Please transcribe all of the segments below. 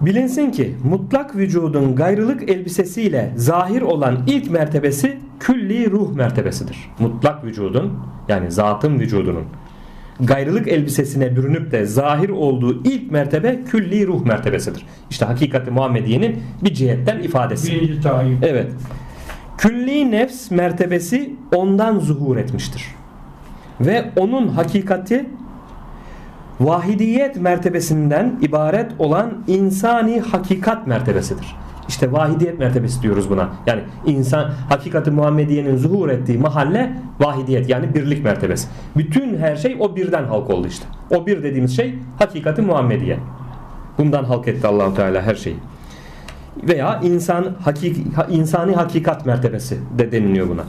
Bilinsin ki mutlak vücudun gayrılık elbisesiyle zahir olan ilk mertebesi külli ruh mertebesidir. Mutlak vücudun yani zatın vücudunun gayrılık elbisesine bürünüp de zahir olduğu ilk mertebe külli ruh mertebesidir. İşte hakikati Muhammediye'nin bir cihetten ifadesi. Birinci tayin. Evet. Külli nefs mertebesi ondan zuhur etmiştir. Ve onun hakikati vahidiyet mertebesinden ibaret olan insani hakikat mertebesidir. İşte vahidiyet mertebesi diyoruz buna. Yani insan hakikati Muhammediye'nin zuhur ettiği mahalle vahidiyet yani birlik mertebesi. Bütün her şey o birden halk oldu işte. O bir dediğimiz şey hakikati Muhammediye. Bundan halk etti Allahu Teala her şeyi veya insan hakik, ha- insani hakikat mertebesi de deniliyor buna.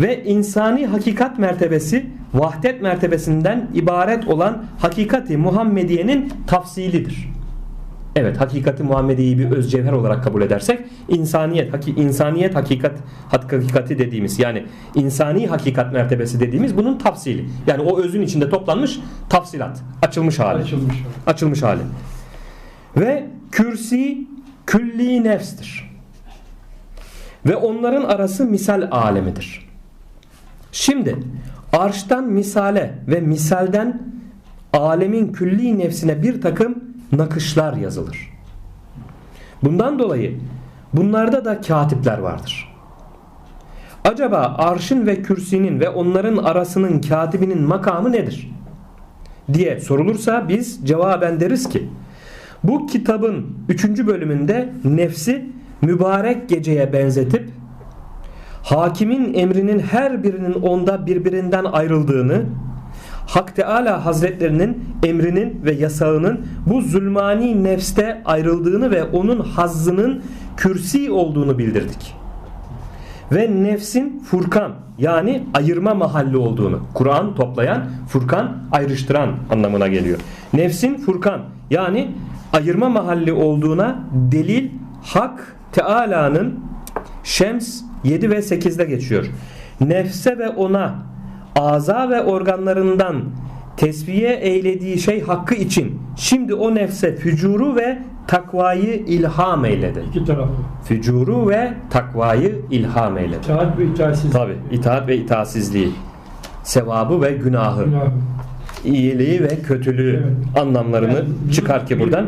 Ve insani hakikat mertebesi vahdet mertebesinden ibaret olan hakikati Muhammediye'nin tafsilidir. Evet, hakikati Muhammediye'yi bir öz cevher olarak kabul edersek insaniyet, haki, insaniyet hakikat hak- hakikati dediğimiz yani insani hakikat mertebesi dediğimiz bunun tafsili. Yani o özün içinde toplanmış tafsilat, açılmış hali Açılmış. açılmış hali. Ve kürsi külli nefstir. Ve onların arası misal alemidir. Şimdi arştan misale ve misalden alemin külli nefsine bir takım nakışlar yazılır. Bundan dolayı bunlarda da katipler vardır. Acaba arşın ve kürsinin ve onların arasının katibinin makamı nedir? diye sorulursa biz cevaben deriz ki bu kitabın 3. bölümünde nefsi mübarek geceye benzetip hakimin emrinin her birinin onda birbirinden ayrıldığını Hak Teala Hazretlerinin emrinin ve yasağının bu zulmani nefste ayrıldığını ve onun hazzının kürsi olduğunu bildirdik ve nefsin Furkan yani ayırma mahalli olduğunu Kur'an toplayan Furkan ayrıştıran anlamına geliyor. Nefsin Furkan yani ayırma mahalli olduğuna delil Hak Teala'nın Şems 7 ve 8'de geçiyor. Nefse ve ona aza ve organlarından tesviye eylediği şey hakkı için şimdi o nefse fücuru ve takvayı ilham eyledi. İki tarafı. Fücuru ve takvayı ilham eyledi. İtaat ve itaatsiz. Tabi itaat ve itaatsizliği, sevabı ve günahı, Günahı. iyiliği ve kötülüğü Evet. anlamlarını Yani çıkar ki buradan.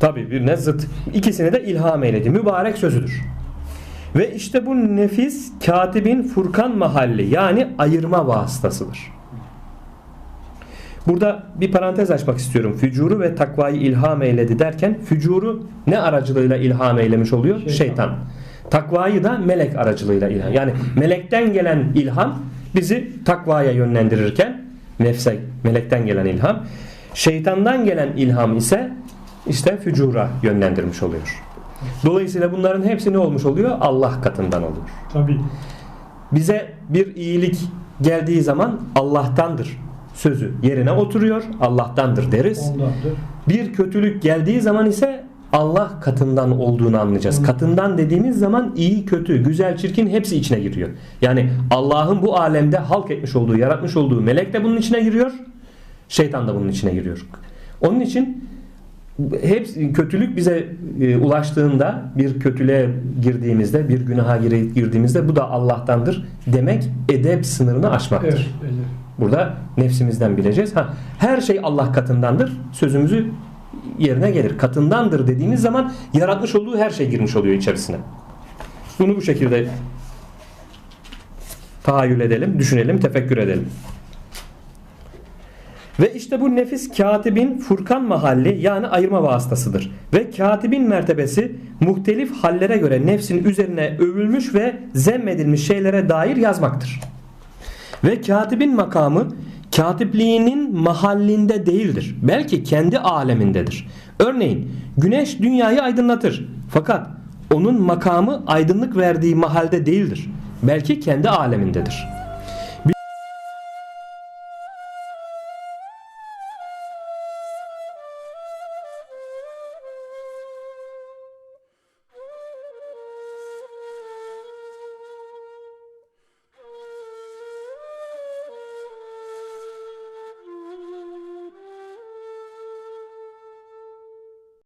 Tabi birine zıt. İkisini de ilham eyledi. Mübarek sözüdür. Ve işte bu nefis katibin Furkan mahalli yani ayırma vasıtasıdır. Burada bir parantez açmak istiyorum. Fücuru ve takvayı ilham eyledi derken fücuru ne aracılığıyla ilham eylemiş oluyor? Şeytan. Şeytan. Takvayı da melek aracılığıyla ilham. Yani melekten gelen ilham bizi takvaya yönlendirirken nefse melekten gelen ilham. Şeytandan gelen ilham ise işte fücura yönlendirmiş oluyor. Dolayısıyla bunların hepsi ne olmuş oluyor? Allah katından oluyor. Tabii. Bize bir iyilik geldiği zaman Allah'tandır sözü yerine oturuyor. Allah'tandır deriz. Ondandır. Bir kötülük geldiği zaman ise Allah katından olduğunu anlayacağız. Hı. Katından dediğimiz zaman iyi, kötü, güzel, çirkin hepsi içine giriyor. Yani Allah'ın bu alemde halk etmiş olduğu, yaratmış olduğu melek de bunun içine giriyor. Şeytan da bunun içine giriyor. Onun için hepsi kötülük bize e, ulaştığında bir kötülüğe girdiğimizde bir günaha girdiğimizde bu da Allah'tandır demek edep sınırını aşmaktır. Evet. evet. Burada nefsimizden bileceğiz. Ha, her şey Allah katındandır. Sözümüzü yerine gelir. Katındandır dediğimiz zaman yaratmış olduğu her şey girmiş oluyor içerisine. Bunu bu şekilde tahayyül edelim, düşünelim, tefekkür edelim. İşte bu nefis katibin Furkan mahalli yani ayırma vasıtasıdır. Ve katibin mertebesi muhtelif hallere göre nefsin üzerine övülmüş ve zemmedilmiş şeylere dair yazmaktır. Ve katibin makamı katipliğinin mahallinde değildir. Belki kendi alemindedir. Örneğin güneş dünyayı aydınlatır. Fakat onun makamı aydınlık verdiği mahalde değildir. Belki kendi alemindedir.